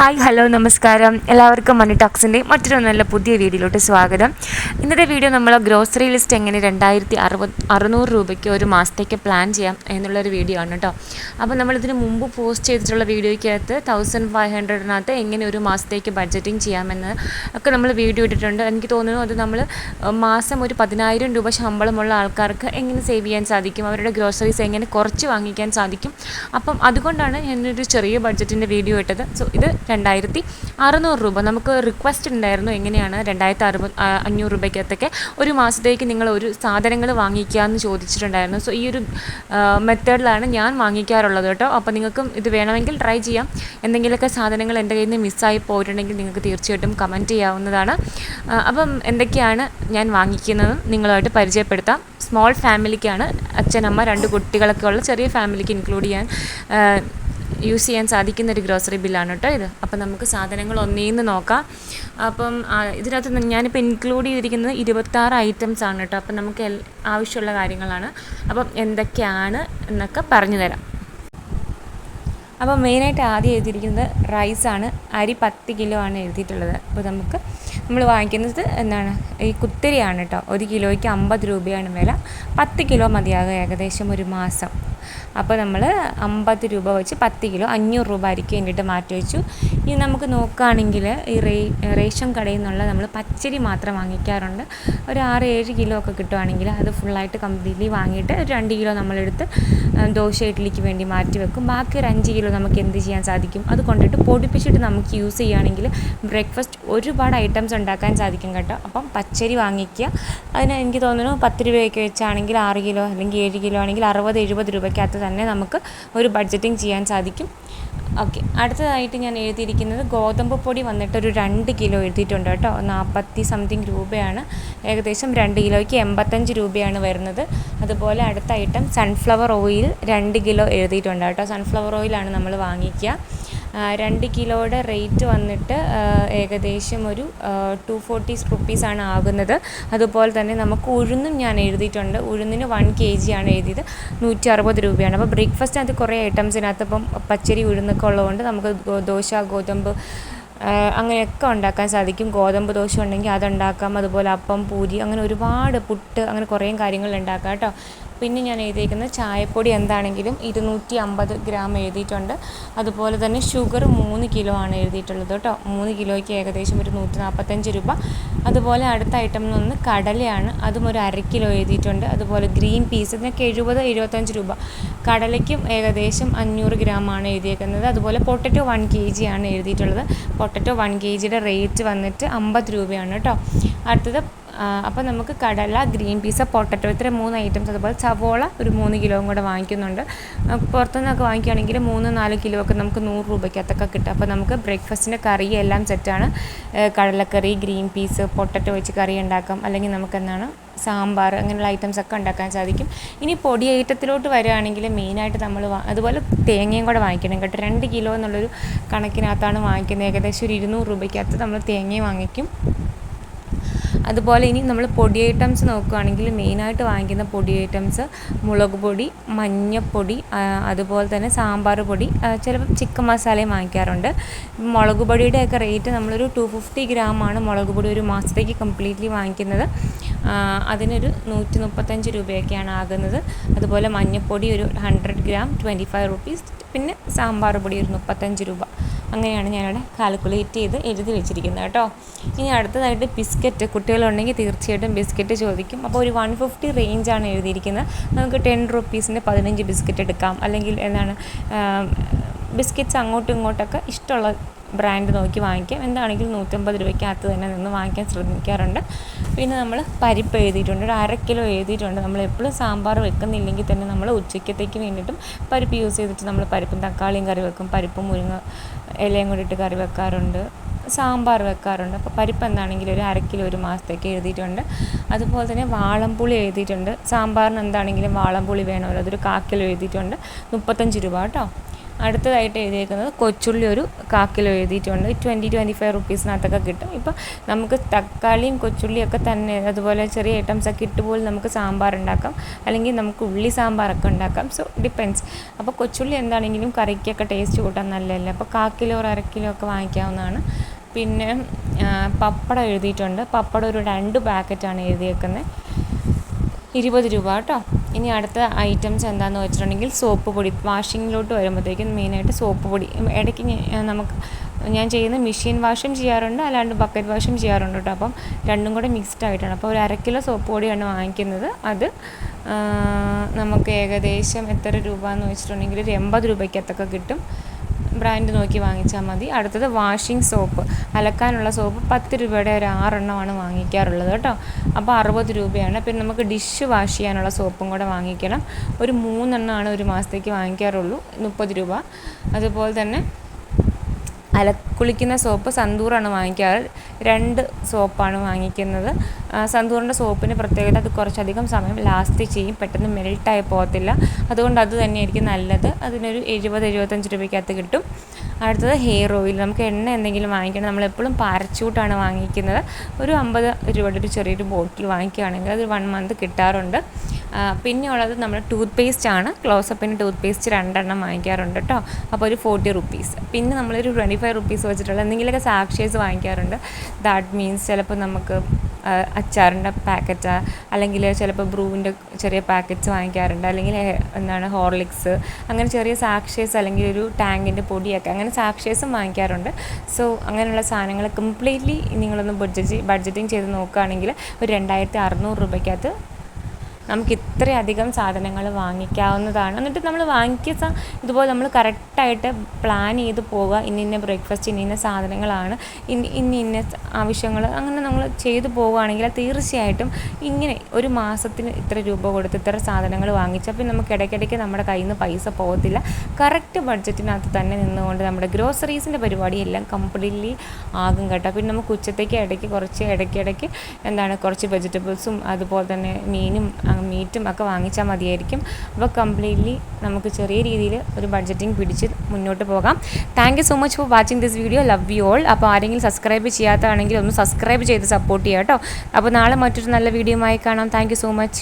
Hi hello നമസ്കാരം. എല്ലാവർക്കും മണി ടോക്സിന്റെ മറ്റൊരു നല്ല പുതിയ വീഡിയോയിലോട്ട് സ്വാഗതം. ഇന്നത്തെ വീഡിയോ നമ്മൾ ഗ്രോസറി ലിസ്റ്റ് എങ്ങനെ രണ്ടായിരത്തി അറുപത് അറുന്നൂറ് രൂപയ്ക്ക് ഒരു മാസത്തേക്ക് പ്ലാൻ ചെയ്യാം എന്നുള്ളൊരു വീഡിയോ ആണ് കേട്ടോ. അപ്പോൾ നമ്മളിതിന് മുമ്പ് പോസ്റ്റ് ചെയ്തിട്ടുള്ള വീഡിയോയ്ക്കകത്ത് തൗസൻഡ് ഫൈവ് ഹൺഡ്രഡിനകത്ത് എങ്ങനെ ഒരു മാസത്തേക്ക് ബഡ്ജറ്റിംഗ് ചെയ്യാമെന്ന് ഒക്കെ നമ്മൾ വീഡിയോ ഇട്ടിട്ടുണ്ട്. എനിക്ക് തോന്നുന്നു അത് നമ്മൾ മാസം ഒരു പതിനായിരം രൂപ ശമ്പളമുള്ള ആൾക്കാർക്ക് എങ്ങനെ സേവ് ചെയ്യാൻ സാധിക്കും? അവരുടെ ഗ്രോസറീസ് എങ്ങനെ കുറച്ച് വാങ്ങിക്കാൻ സാധിക്കും? അപ്പം അതുകൊണ്ടാണ് ഞാനൊരു ചെറിയ ബഡ്ജറ്റിന്റെ വീഡിയോ ഇട്ടത്. സോ ഇത് രണ്ടായിരത്തി അറുന്നൂറ് രൂപ. നമുക്ക് റിക്വസ്റ്റ് ഉണ്ടായിരുന്നു എങ്ങനെയാണ് രണ്ടായിരത്തി അറുപ അഞ്ഞൂറ് രൂപയ്ക്കകത്തൊക്കെ ഒരു മാസത്തേക്ക് നിങ്ങൾ ഒരു സാധനങ്ങൾ വാങ്ങിക്കുക എന്ന് ചോദിച്ചിട്ടുണ്ടായിരുന്നു. സോ ഈ ഒരു മെത്തേഡിലാണ് ഞാൻ വാങ്ങിക്കാറുള്ളത് കേട്ടോ. അപ്പോൾ നിങ്ങൾക്കും ഇത് വേണമെങ്കിൽ ട്രൈ ചെയ്യാം. എന്തെങ്കിലുമൊക്കെ സാധനങ്ങൾ എന്റെ കയ്യിൽ നിന്ന് മിസ്സായി പോയിട്ടുണ്ടെങ്കിൽ നിങ്ങൾക്ക് തീർച്ചയായിട്ടും കമന്റ് ചെയ്യാവുന്നതാണ്. അപ്പം എന്തൊക്കെയാണ് ഞാൻ വാങ്ങിക്കുന്നതും നിങ്ങളുമായിട്ട് പരിചയപ്പെടുത്താം. സ്മോൾ ഫാമിലിക്കാണ് അച്ഛനമ്മ രണ്ട് കുട്ടികളൊക്കെ ഉള്ള ചെറിയ ഫാമിലിക്ക് ഇൻക്ലൂഡ് ചെയ്യാൻ യൂസ് ചെയ്യാൻ സാധിക്കുന്ന ഒരു ഗ്രോസറി ബില്ലാണ് കേട്ടോ ഇത്. അപ്പം നമുക്ക് സാധനങ്ങൾ ഒന്നേന്ന് നോക്കാം. അപ്പം ഇതിനകത്ത് ഞാനിപ്പോൾ ഇൻക്ലൂഡ് ചെയ്തിരിക്കുന്നത് ഇരുപത്താറ് ഐറ്റംസ് ആണ് കേട്ടോ. അപ്പം നമുക്ക് ആവശ്യമുള്ള കാര്യങ്ങളാണ്. അപ്പം എന്തൊക്കെയാണ് എന്നൊക്കെ പറഞ്ഞു തരാം. അപ്പോൾ മെയിനായിട്ട് ആദ്യം എഴുതിയിരിക്കുന്നത് റൈസാണ് അരി പത്ത് കിലോ ആണ് എഴുതിയിട്ടുള്ളത്. അപ്പോൾ നമുക്ക് നമ്മൾ വാങ്ങിക്കുന്നത് എന്താണ്? ഈ കുത്തിരിയാണ് കേട്ടോ. ഒരു കിലോയ്ക്ക് അമ്പത് രൂപയാണ് വില. പത്ത് കിലോ മതിയാകും ഏകദേശം ഒരു മാസം. അപ്പോൾ നമ്മൾ അമ്പത് രൂപ വെച്ച് പത്ത് കിലോ അഞ്ഞൂറ് രൂപ അരിക്ക് വേണ്ടിയിട്ട് മാറ്റി വെച്ചു. ഇനി നമുക്ക് നോക്കുകയാണെങ്കിൽ ഈ റേ റേഷൻ കടയിൽ നിന്നുള്ള നമ്മൾ പച്ചരി മാത്രം വാങ്ങിക്കാറുണ്ട്. ഒരു ആറ് ഏഴ് കിലോ ഒക്കെ കിട്ടുവാണെങ്കിൽ അത് ഫുള്ളായിട്ട് കംപ്ലീറ്റ്ലി വാങ്ങിയിട്ട് ഒരു രണ്ട് കിലോ നമ്മളെടുത്ത് ദോശ ഇഡ്ഡലിക്ക് വേണ്ടി മാറ്റി വെക്കും. ബാക്കി ഒരു അഞ്ച് കിലോ നമുക്ക് എന്ത് ചെയ്യാൻ സാധിക്കും? അത് കൊണ്ടിട്ട് പൊടിപ്പിച്ചിട്ട് നമുക്ക് യൂസ് ചെയ്യുകയാണെങ്കിൽ ബ്രേക്ക്ഫാസ്റ്റ് ഒരുപാട് ഐറ്റംസ് ഉണ്ടാക്കാൻ സാധിക്കും കേട്ടോ. അപ്പം പച്ചരി വാങ്ങിക്കുക. അതിന് എനിക്ക് തോന്നുന്നു പത്ത് രൂപയൊക്കെ വെച്ചാണെങ്കിൽ ആറ് കിലോ അല്ലെങ്കിൽ ഏഴ് കിലോ ആണെങ്കിൽ അറുപത് എഴുപത് രൂപയ്ക്കകത്ത് തന്നെ നമുക്ക് ഒരു ബഡ്ജറ്റിംഗ് ചെയ്യാൻ സാധിക്കും. ഓക്കെ അടുത്തതായിട്ട് ഞാൻ എഴുതിയിരിക്കുന്നത് ഗോതമ്പ് പൊടി വന്നിട്ട് ഒരു രണ്ട് കിലോ എഴുതിയിട്ടുണ്ട് കേട്ടോ. നാൽപ്പത്തി സംതിങ് രൂപയാണ്. ഏകദേശം രണ്ട് കിലോയ്ക്ക് എൺപത്തഞ്ച് രൂപയാണ് വരുന്നത്. അതുപോലെ അടുത്ത ഐറ്റം സൺഫ്ലവർ ഓയിൽ രണ്ട് കിലോ എഴുതിയിട്ടുണ്ട് കേട്ടോ. സൺഫ്ലവർ ഓയിലാണ് നമ്മൾ വാങ്ങിക്കുക. രണ്ട് കിലോയുടെ റേറ്റ് വന്നിട്ട് ഏകദേശം ഒരു ടു ഫോർട്ടി റുപ്പീസാണ് ആകുന്നത്. അതുപോലെ തന്നെ നമുക്ക് ഉഴുന്നും ഞാൻ എഴുതിയിട്ടുണ്ട്. ഉഴുന്നിന് വൺ കെ ജി ആണ് എഴുതിയത്. നൂറ്റി അറുപത് രൂപയാണ് അപ്പോൾ ബ്രേക്ക്ഫാസ്റ്റിനകത്ത് കുറേ ഐറ്റംസിനകത്ത് ഇപ്പം പച്ചരി ഉഴുന്നൊക്കെ ഉള്ളതുകൊണ്ട് നമുക്ക് ദോശ ഗോതമ്പ് അങ്ങനെയൊക്കെ ഉണ്ടാക്കാൻ സാധിക്കും. ഗോതമ്പ് ദോശ ഉണ്ടെങ്കിൽ അതുണ്ടാക്കാം അതുപോലെ അപ്പം പൂരി അങ്ങനെ ഒരുപാട് പുട്ട് അങ്ങനെ കുറേ കാര്യങ്ങൾ ഉണ്ടാക്കാം കേട്ടോ. പിന്നെ ഞാൻ എഴുതിയിരിക്കുന്നത് ചായപ്പൊടി എന്താണെങ്കിലും ഇരുന്നൂറ്റി അമ്പത് ഗ്രാം എഴുതിയിട്ടുണ്ട്. അതുപോലെ തന്നെ ഷുഗർ മൂന്ന് കിലോ ആണ് എഴുതിയിട്ടുള്ളത് കേട്ടോ. മൂന്ന് കിലോയ്ക്ക് ഏകദേശം ഒരു നൂറ്റി നാൽപ്പത്തഞ്ച് രൂപ. അതുപോലെ അടുത്ത ഐറ്റം ഒന്ന് കടലയാണ്. അതും ഒരു അര കിലോ എഴുതിയിട്ടുണ്ട്. അതുപോലെ ഗ്രീൻ പീസ് ഇതിനൊക്കെ എഴുപത് എഴുപത്തഞ്ച് രൂപ. കടലയ്ക്കും ഏകദേശം അഞ്ഞൂറ് ഗ്രാം ആണ് എഴുതിയേക്കുന്നത്. അതുപോലെ പൊട്ടറ്റോ വൺ കെ ജി ആണ് എഴുതിയിട്ടുള്ളത്. പൊട്ടറ്റോ വൺ കെ ജിയുടെ റേറ്റ് വന്നിട്ട് അമ്പത് രൂപയാണ് കേട്ടോ. അടുത്തത് അപ്പോൾ നമുക്ക് കടല ഗ്രീൻ പീസ് പൊട്ടറ്റോ ഇത്ര മൂന്ന് ഐറ്റംസ് അതുപോലെ സവോള ഒരു മൂന്ന് കിലോയും കൂടെ വാങ്ങിക്കുന്നുണ്ട്. പുറത്തുനിന്നൊക്കെ വാങ്ങിക്കുകയാണെങ്കിൽ മൂന്ന് നാല് കിലോ ഒക്കെ നമുക്ക് നൂറ് രൂപയ്ക്കകത്തൊക്കെ കിട്ടും. അപ്പോൾ നമുക്ക് ബ്രേക്ക്ഫാസ്റ്റിന്റെ കറി എല്ലാം സെറ്റാണ് കടലക്കറി ഗ്രീൻ പീസ് പൊട്ടറ്റോ വെച്ച് കറി ഉണ്ടാക്കാം. അല്ലെങ്കിൽ നമുക്ക് എന്താണ് സാമ്പാർ അങ്ങനെയുള്ള ഐറ്റംസ് ഒക്കെ ഉണ്ടാക്കാൻ സാധിക്കും. ഇനി പൊടി ഐറ്റത്തിലോട്ട് വരികയാണെങ്കിൽ മെയിനായിട്ട് നമ്മൾ അതുപോലെ തേങ്ങയും കൂടെ വാങ്ങിക്കണം കേട്ടോ. രണ്ട് കിലോ എന്നുള്ളൊരു കണക്കിനകത്താണ് വാങ്ങിക്കുന്നത്. ഏകദേശം ഒരു ഇരുന്നൂറ് രൂപയ്ക്കകത്ത് നമ്മൾ തേങ്ങയും വാങ്ങിക്കും. അതുപോലെ ഇനി നമ്മൾ പൊടി ഐറ്റംസ് നോക്കുകയാണെങ്കിൽ മെയിനായിട്ട് വാങ്ങിക്കുന്ന പൊടി ഐറ്റംസ് മുളക് പൊടി മഞ്ഞൾപ്പൊടി അതുപോലെ തന്നെ സാമ്പാർ പൊടി ചിലപ്പോൾ ചിക്കൻ മസാലയും വാങ്ങിക്കാറുണ്ട്. മുളക് പൊടിയുടെയൊക്കെ റേറ്റ് നമ്മളൊരു ടു ഫിഫ്റ്റി ഗ്രാമാണ് മുളക് പൊടി ഒരു മാസത്തേക്ക് കംപ്ലീറ്റ്ലി വാങ്ങിക്കുന്നത്. അതിനൊരു നൂറ്റി മുപ്പത്തഞ്ച് രൂപയൊക്കെയാണ് ആകുന്നത്. അതുപോലെ മഞ്ഞൾപ്പൊടി ഒരു hundred gram twenty five rupees പിന്നെ സാമ്പാർ പൊടി ഒരു മുപ്പത്തഞ്ച് രൂപ. അങ്ങനെയാണ് ഞാനിവിടെ കാൽക്കുലേറ്റ് ചെയ്ത് എഴുതി വെച്ചിരിക്കുന്നത് കേട്ടോ. ഇനി അടുത്തതായിട്ട് ബിസ്ക്കറ്റ് കുട്ടികളുണ്ടെങ്കിൽ തീർച്ചയായിട്ടും ബിസ്ക്കറ്റ് ചോദിക്കും. അപ്പോൾ ഒരു വൺ ഫിഫ്റ്റി റേഞ്ചാണ് എഴുതിയിരിക്കുന്നത്. നമുക്ക് ടെൻ റുപ്പീസിന്റെ പതിനഞ്ച് ബിസ്ക്കറ്റ് എടുക്കാം. അല്ലെങ്കിൽ എന്താണ് ബിസ്ക്കറ്റ്സ് അങ്ങോട്ടും ഇങ്ങോട്ടൊക്കെ ഇഷ്ടമുള്ള ബ്രാൻഡ് നോക്കി വാങ്ങിക്കാം. എന്താണെങ്കിലും നൂറ്റമ്പത് രൂപയ്ക്കകത്ത് തന്നെ നിന്ന് വാങ്ങിക്കാൻ ശ്രമിക്കാറുണ്ട് പിന്നെ നമ്മൾ പരിപ്പ് എഴുതിയിട്ടുണ്ട്. ഒരു അര കിലോ എഴുതിയിട്ടുണ്ട്. നമ്മൾ എപ്പോഴും സാമ്പാർ വെക്കുന്നില്ലെങ്കിൽ തന്നെ നമ്മൾ ഉച്ചയ്ക്കത്തേക്ക് വേണ്ടിയിട്ടും പരിപ്പ് യൂസ് ചെയ്തിട്ട് നമ്മൾ പരിപ്പും തക്കാളിയും കറി വെക്കും. പരിപ്പും മുരിങ്ങ ഇലയും കൂടി ഇട്ട് കറി വെക്കാറുണ്ട്. സാമ്പാർ വെക്കാറുണ്ട്. അപ്പോൾ പരിപ്പ് എന്താണെങ്കിലും ഒരു അര കിലോ ഒരു മാസത്തേക്ക് എഴുതിയിട്ടുണ്ട്. അതുപോലെ തന്നെ വാളംപുളി എഴുതിയിട്ടുണ്ട്. സാമ്പാറിന് എന്താണെങ്കിലും വാളംപുളി വേണമല്ലോ. അതൊരു കാക്കിലോ എഴുതിയിട്ടുണ്ട്. മുപ്പത്തഞ്ച് രൂപ കേട്ടോ. അടുത്തതായിട്ട് എഴുതിയേക്കുന്നത് കൊച്ചുള്ളി ഒരു കാക്കിലോ എഴുതിയിട്ടുണ്ട്. ട്വന്റി ട്വന്റി ഫൈവ് റുപ്പീസിനകത്തൊക്കെ കിട്ടും. ഇപ്പോൾ നമുക്ക് തക്കാളിയും കൊച്ചുള്ളിയൊക്കെ തന്നെ അതുപോലെ ചെറിയ ഐറ്റംസ് ഒക്കെ ഇട്ട് പോലും നമുക്ക് സാമ്പാർ ഉണ്ടാക്കാം. അല്ലെങ്കിൽ നമുക്ക് ഉള്ളി സാമ്പാറൊക്കെ ഉണ്ടാക്കാം. സോ ഡിപ്പെൻസ് അപ്പോൾ കൊച്ചുള്ളി എന്താണെങ്കിലും കറിക്കൊക്കെ ടേസ്റ്റ് കൂട്ടാൻ നല്ലതല്ലേ? അപ്പോൾ കാ കിലോ ഒരു അര കിലോ ഒക്കെ വാങ്ങിക്കാവുന്നതാണ്. പിന്നെ പപ്പടം എഴുതിയിട്ടുണ്ട്. പപ്പടം ഒരു രണ്ട് പാക്കറ്റാണ് എഴുതിയേക്കുന്നത്. ഇരുപത് രൂപ കേട്ടോ. ഇനി അടുത്ത ഐറ്റംസ് എന്താണെന്ന് വെച്ചിട്ടുണ്ടെങ്കിൽ സോപ്പ് പൊടി. വാഷിങ്ങിലോട്ട് വരുമ്പോഴത്തേക്കും മെയിനായിട്ട് സോപ്പ് പൊടി. ഇടയ്ക്ക് നമുക്ക് ഞാൻ ചെയ്യുന്ന മെഷീൻ വാഷും ചെയ്യാറുണ്ട്. അല്ലാണ്ട് ബക്കറ്റ് വാഷും ചെയ്യാറുണ്ട് കേട്ടോ. അപ്പം രണ്ടും കൂടെ മിക്സ്ഡ് ആയിട്ടാണ്. അപ്പോൾ ഒരു അര കിലോ സോപ്പ് പൊടിയാണ് വാങ്ങിക്കുന്നത്. അത് നമുക്ക് ഏകദേശം എത്ര രൂപ എന്ന് വെച്ചിട്ടുണ്ടെങ്കിൽ ഒരു എൺപത് രൂപയ്ക്കത്തൊക്കെ കിട്ടും. ബ്രാൻഡ് നോക്കി വാങ്ങിച്ചാൽ മതി. അടുത്തത് വാഷിംഗ് സോപ്പ് അലക്കാനുള്ള സോപ്പ് പത്ത് രൂപയുടെ ഒരു ആറെണ്ണമാണ് വാങ്ങിക്കാറുള്ളത് കേട്ടോ. അപ്പോൾ അറുപത് രൂപയാണ്. പിന്നെ നമുക്ക് ഡിഷ് വാഷ് ചെയ്യാനുള്ള സോപ്പും കൂടെ വാങ്ങിക്കണം. ഒരു മൂന്നെണ്ണമാണ് ഒരു മാസത്തേക്ക് വാങ്ങിക്കാറുള്ളൂ. മുപ്പത് രൂപ. അതുപോലെ തന്നെ അല കുളിക്കുന്ന സോപ്പ് സന്തൂറാണ് വാങ്ങിക്കാറ്. രണ്ട് സോപ്പാണ് വാങ്ങിക്കുന്നത്. സന്തൂറിന്റെ സോപ്പിന് പ്രത്യേകത അത് കുറച്ചധികം സമയം ലാസ്റ്റ് ചെയ്യും. പെട്ടെന്ന് മെൽട്ടായി പോകത്തില്ല. അതുകൊണ്ട് അത് തന്നെയായിരിക്കും നല്ലത്. അതിനൊരു എഴുപത് എഴുപത്തഞ്ച് രൂപയ്ക്കകത്ത് കിട്ടും. അടുത്തത് ഹെയർ ഓയിൽ നമുക്ക് എണ്ണ എന്തെങ്കിലും വാങ്ങിക്കണം. നമ്മളെപ്പോഴും പാരച്ചൂട്ടാണ് വാങ്ങിക്കുന്നത്. ഒരു അമ്പത് രൂപയുടെ ഒരു ചെറിയൊരു ബോട്ടിൽ വാങ്ങിക്കുകയാണെങ്കിൽ അത് വൺ മന്ത് കിട്ടാറുണ്ട്. പിന്നെ ഉള്ളത് നമ്മുടെ ടൂത്ത് പേസ്റ്റ് ആണ് ക്ലോസപ്പിന് ടൂത്ത് പേസ്റ്റ് രണ്ടെണ്ണം വാങ്ങിക്കാറുണ്ട് കേട്ടോ അപ്പോൾ ഒരു ഫോർട്ടി റുപ്പീസ് പിന്നെ നമ്മളൊരു ട്വന്റി ഫൈവ് റുപ്പീസ് വെച്ചിട്ടുള്ള എന്തെങ്കിലുമൊക്കെ സാക്ഷേഴ്സ് വാങ്ങിക്കാറുണ്ട്. ദാറ്റ് മീൻസ് ചിലപ്പോൾ നമുക്ക് അച്ചാറിന്റെ പാക്കറ്റ് അല്ലെങ്കിൽ ചിലപ്പോൾ ബ്രൂവിന്റെ ചെറിയ പാക്കറ്റ്സ് വാങ്ങിക്കാറുണ്ട്. അല്ലെങ്കിൽ എന്താണ് ഹോർലിക്സ് അങ്ങനെ ചെറിയ സാക്ഷേഴ്സ് അല്ലെങ്കിൽ ഒരു ടാങ്കിന്റെ പൊടിയൊക്കെ അങ്ങനെ സാക്ഷേഴ്സും വാങ്ങിക്കാറുണ്ട്. സോ അങ്ങനെയുള്ള സാധനങ്ങൾ കംപ്ലീറ്റ്ലി നിങ്ങളൊന്ന് ബഡ്ജറ്റ് ബഡ്ജറ്റിങ് ചെയ്ത് നോക്കുകയാണെങ്കിൽ ഒരു രണ്ടായിരത്തി അറുന്നൂറ് രൂപയ്ക്കകത്ത് നമുക്ക് ഇത്രയധികം സാധനങ്ങൾ വാങ്ങിക്കാവുന്നതാണ്. എന്നിട്ട് നമ്മൾ വാങ്ങിക്കുക ഇതുപോലെ നമ്മൾ കറക്റ്റായിട്ട് പ്ലാൻ ചെയ്ത് പോവുക. ഇന്ന ഇന്ന ബ്രേക്ക്ഫാസ്റ്റ് ഇന്ന ഇന്ന സാധനങ്ങളാണ്. ഇന്ന ഇന്ന ഇന്ന ആവശ്യങ്ങൾ അങ്ങനെ നമ്മൾ ചെയ്തു പോവുകയാണെങ്കിൽ തീർച്ചയായിട്ടും ഇങ്ങനെ ഒരു മാസത്തിന് ഇത്ര രൂപ കൊടുത്ത് ഇത്ര സാധനങ്ങൾ വാങ്ങിച്ചാൽ പിന്നെ നമുക്ക് ഇടയ്ക്കിടയ്ക്ക് നമ്മുടെ കയ്യിൽ നിന്ന് പൈസ പോകത്തില്ല. കറക്റ്റ് ബഡ്ജറ്റിനകത്ത് തന്നെ നിന്നുകൊണ്ട് നമ്മുടെ ഗ്രോസറീസിന്റെ പരിപാടി എല്ലാം കംപ്ലീറ്റ്ലി ആകും കേട്ടോ. പിന്നെ നമുക്ക് ഉച്ചത്തേക്ക് ഇടയ്ക്ക് കുറച്ച് ഇടയ്ക്കിടയ്ക്ക് എന്താണ് കുറച്ച് വെജിറ്റബിൾസും അതുപോലെ തന്നെ മീനും മീറ്റും ഒക്കെ വാങ്ങിച്ചാൽ മതിയായിരിക്കും. അപ്പോൾ കംപ്ലീറ്റ്ലി നമുക്ക് ചെറിയ രീതിയിൽ ഒരു ബഡ്ജറ്റിംഗ് പിടിച്ച് മുന്നോട്ട് പോകാം. Thank you so much for watching this video love you all അപ്പോൾ ആരെങ്കിലും സബ്സ്ക്രൈബ് ചെയ്യാത്തതാണെങ്കിൽ ഒന്ന് സബ്സ്ക്രൈബ് ചെയ്ത് സപ്പോർട്ട് ചെയ്യാം കേട്ടോ അപ്പോൾ നാളെ മറ്റൊരു നല്ല വീഡിയോ ആയി കാണാം. Thank so much